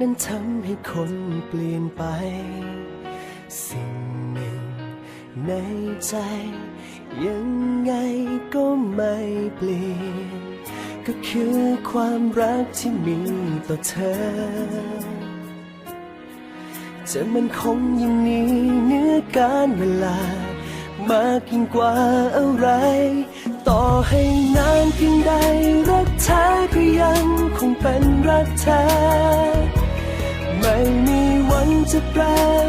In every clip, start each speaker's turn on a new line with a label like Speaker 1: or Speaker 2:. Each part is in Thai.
Speaker 1: นั้นทำให้คนเปลี่ยนไป สิ่งหนึ่งในใจ ยังไงก็ไม่เปลี่ยน ก็คือความรักที่มีต่อเธอ จะมันคงยังนี้เนื้อการเวลา มากยิ่งกว่าอะไร ต่อให้นานเพียงใดรักแท้ก็ยังคงเป็นรักแท้ จะแปร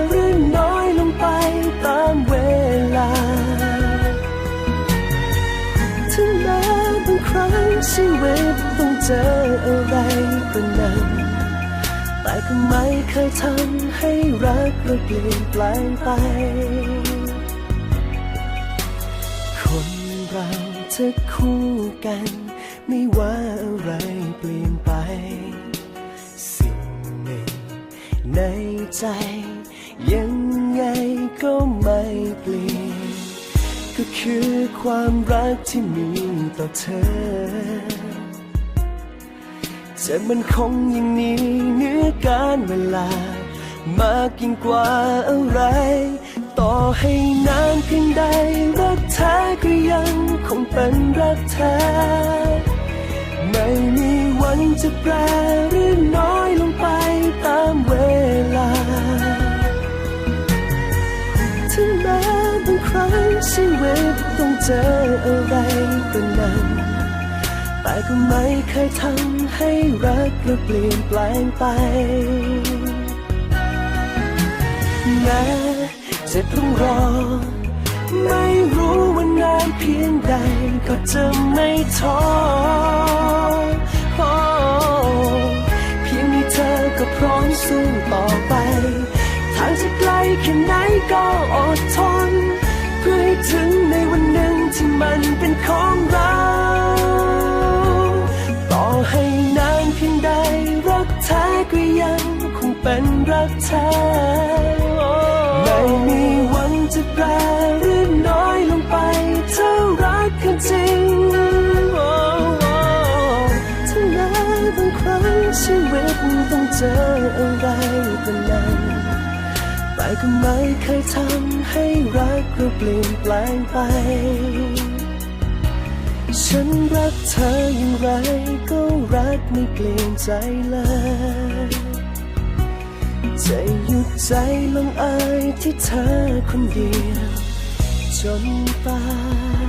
Speaker 1: หรือน้อยลงไปตามเวลา ถึงแม้บางครั้งชีวิตต้องเจออะไรก็นั้นแต่ก็ไม่เคยทำให้รักเราเปลี่ยนแปลงไปคนเราจะคู่กัน ไม่ว่าอะไรเปลี่ยนไป ในใจ ยังไงก็ไม่เปลี่ยน ก็คือความรักที่มีต่อเธอจะมันคงอย่างนี้เนื้อการเวลา มากยิ่งกว่าอะไร ต่อให้นานเพียงใด รักแท้ก็ยังคงเป็นรักแท้ ไม่มีวันจะแปร บางครั้งชีวิตต้องเจออะไรก็นั้น แต่ก็ไม่เคยทำให้รักเราเปลี่ยนแปลงไปแม้จะต้องรอ ไม่รู้ว่านานเพียงใดก็จะไม่ท้อเพียงมีเธอก็พร้อมสู้ต่อไป ทางจะไกลแค่ไหนก็อดทน มันเป็นของเรา ต่อให้นานเพียงใดรักแท้ก็ยังคงเป็นรักแท้ไม่มีวันจะแปรหรือน้อยลงไปถ้ารักกันจริงถึงแม้บางครั้งชีวิตต้องเจออะไรก็นั้นแต่ก็ไม่เคยทำให้รักเราเปลี่ยนแปลงไป ฉันรักเธออย่างไรก็รักไม่เปลี่ยนใจเลยจะหยุดใจลงอายที่เธอคนเดียวจนตาย